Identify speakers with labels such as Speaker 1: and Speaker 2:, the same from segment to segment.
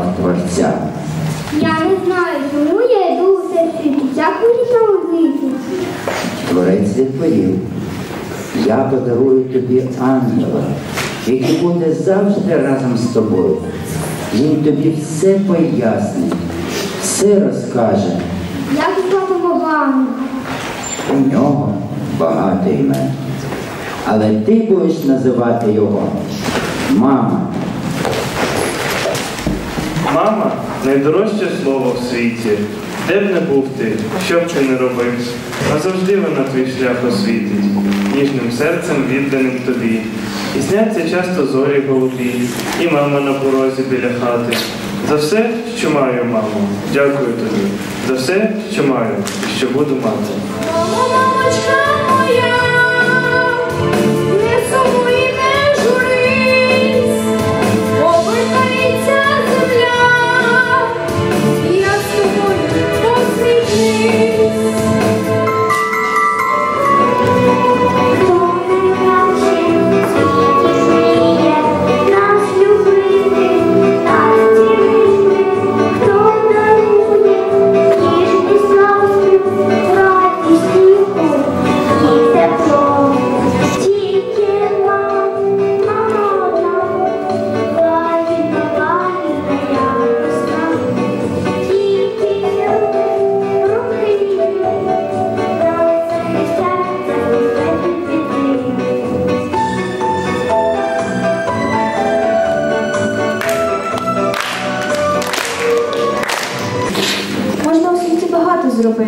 Speaker 1: шукав Творця.
Speaker 2: Я не знаю, чому я йду у світ. Як мені там вийти?
Speaker 1: Творець відповів, я подарую тобі ангела, який буде завжди разом з тобою. Він тобі все пояснить, все розкаже.
Speaker 2: Як звати мого ангела?
Speaker 1: У нього багато імен. Але ти будеш називати його мама.
Speaker 3: Мама найдорожче слово в світі. Де б не був ти, що б ти не робив, назавжди вона твій шлях освітить, ніжним серцем відданим тобі. І сняться часто зорі голубі, і мама на порозі біля хати. За все, що маю, мамо, дякую тобі. За все, що маю і що буду мати.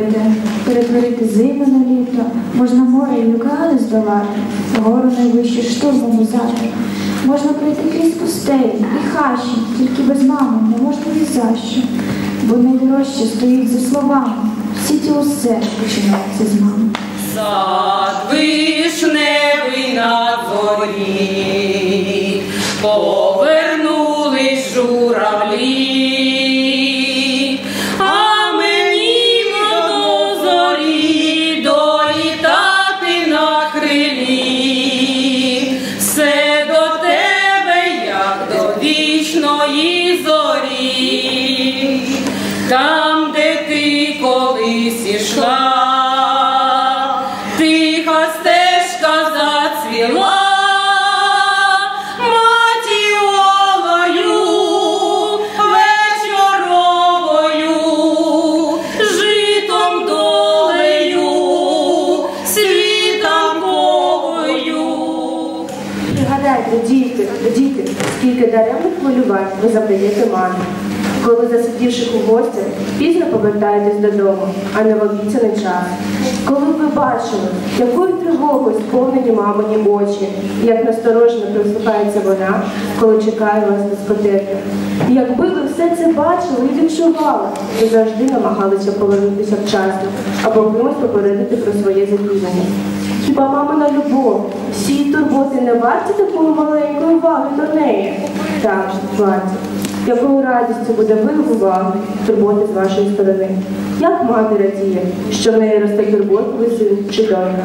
Speaker 4: Багато перетворити зиму на літо, можна море і океани здолати, гору найвищу штурмом узяти. Можна пройти крізь пустелі і хащі, тільки без мами не можна ні за що. Бо найдорожче стоїть за словами. В світі усе починається з мами.
Speaker 5: Сад вишневий на зорі, повернулись журавлі,
Speaker 6: скільки даремних хвилювань ви завдаєте мамі. Коли засидівши у гостях, пізно повертаєтесь додому, а не в обіцяний час. Коли ви бачили, якою тривогою сповнені мамині очі, як насторожено прислухається вона, коли чекає вас дискотеки. Якби ви все це бачили і відчували, ви завжди намагалися повернутися вчасно або комусь попередити про своє запізнення. Хіба мамина любов, всі турботи не варті такої маленької уваги до неї? Так, варті. Якою радістю буде вияв уваги, турботи з вашої сторони? Як мати радіє, що в неї росте турботливий син чи донька?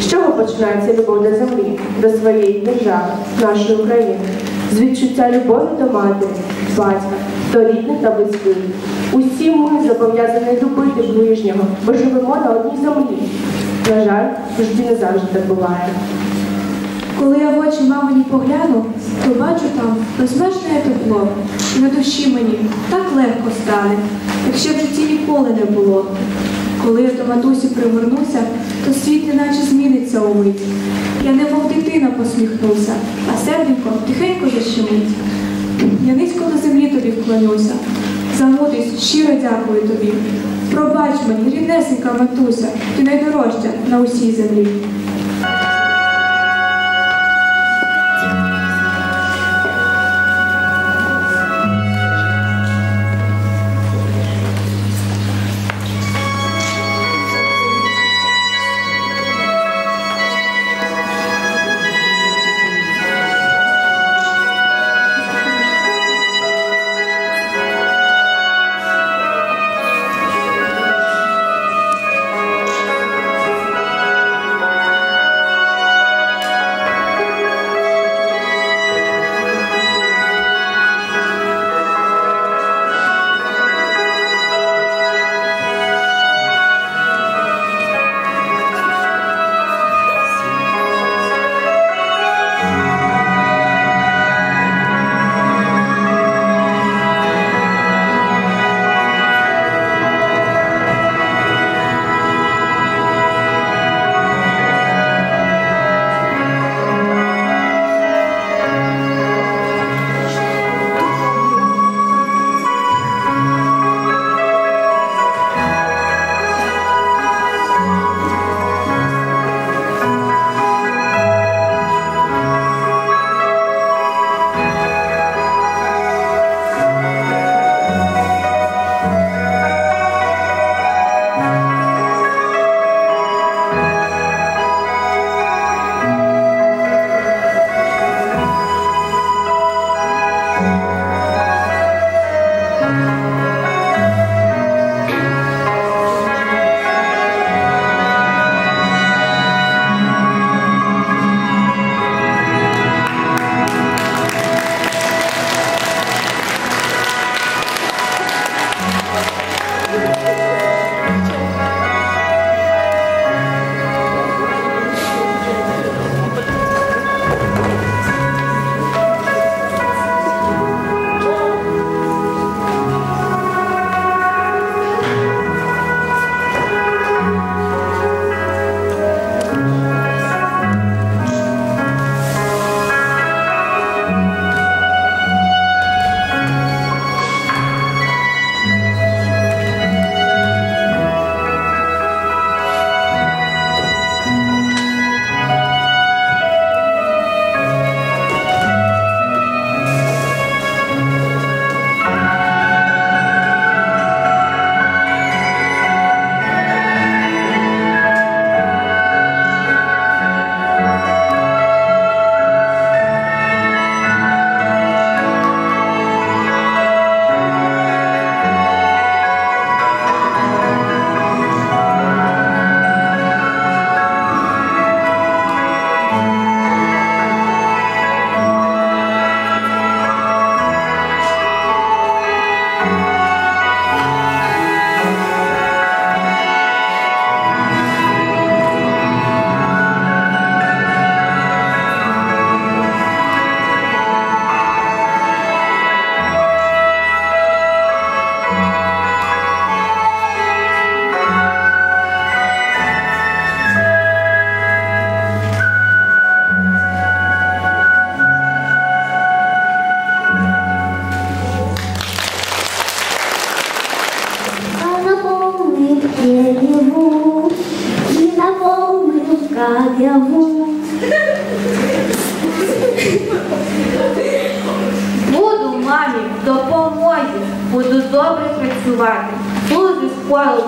Speaker 6: З чого починається любов до землі, до своєї держави, нашої України? З відчуття любові до матері, батька, до рідних та близьких. Усі ми зобов'язані любити ближнього, бо живемо на одній землі. На жаль, в житті не завжди так буває.
Speaker 4: Коли я в очі мамині погляну, то бачу там безмежне тепло. І на душі мені так легко стане, як ще в житті ніколи не було. Коли я до матусі привернуся, то світ неначе зміниться умить. Я немов дитина посміхнуся, а серденько тихенько защемить. Я низько до землі тобі вклонюся. За мудрість щиро дякую тобі. Пробач мені, ріднесенька матуся, ти найдорожча на усій землі.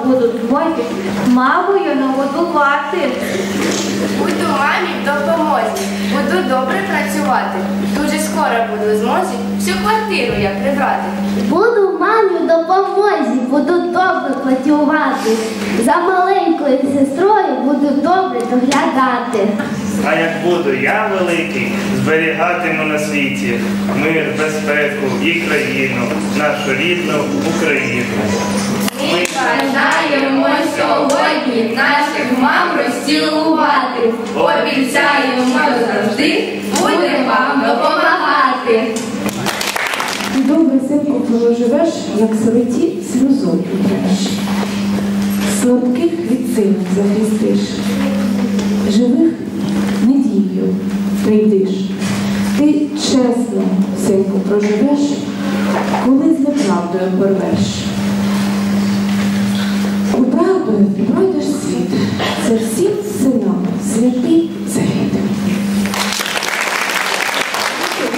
Speaker 7: Будуть мойти, мамою нагодувати.
Speaker 8: Буду мамі допомозі, буду добре працювати. Дуже скоро буду в змозі всю квартиру я прибрати.
Speaker 2: Буду мамі допомозі, буду добре працювати. За маленькою сестрою буду добре доглядати.
Speaker 3: А як буду я великий, зберігатиму на світі мир, безпеку і країну, нашу рідну Україну.
Speaker 8: Ми бажаємо сьогодні наших мам розцілувати. Обіцяємо завжди будемо вам допомагати.
Speaker 9: Добре, синку, проживеш, як сироті сльозою утреш. Слабких від сильних захистиш, живих недією прийдиш. Ти чесно, синку, проживеш, коли з неправдою порвеш. У ти пройдеш світ, це всім синам святий завіт.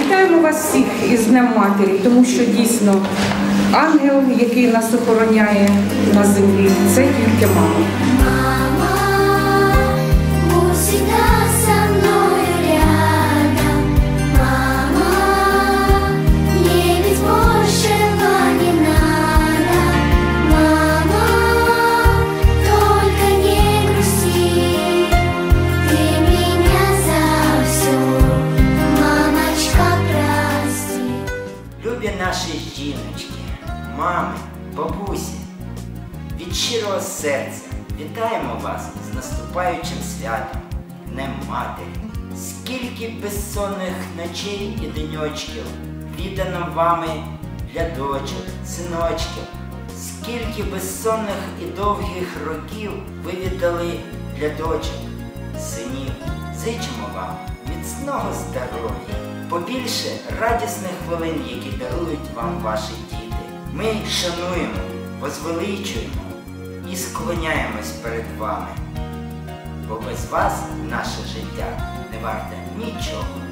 Speaker 10: Вітаємо вас всіх із Днем Матері, тому що дійсно ангел, який нас охороняє на землі, це тільки. Мама,
Speaker 1: вітаємо вас з наступаючим святом, Днем Матері. Скільки безсонних ночей і деньочків віддано вами для дочок, синочків, скільки безсонних і довгих років ви віддали для дочок, синів. Зичимо вам міцного здоров'я, побільше радісних хвилин, які дарують вам ваші діти. Ми шануємо, возвеличуємо і склоняємось перед вами, бо без вас наше життя не варте нічого.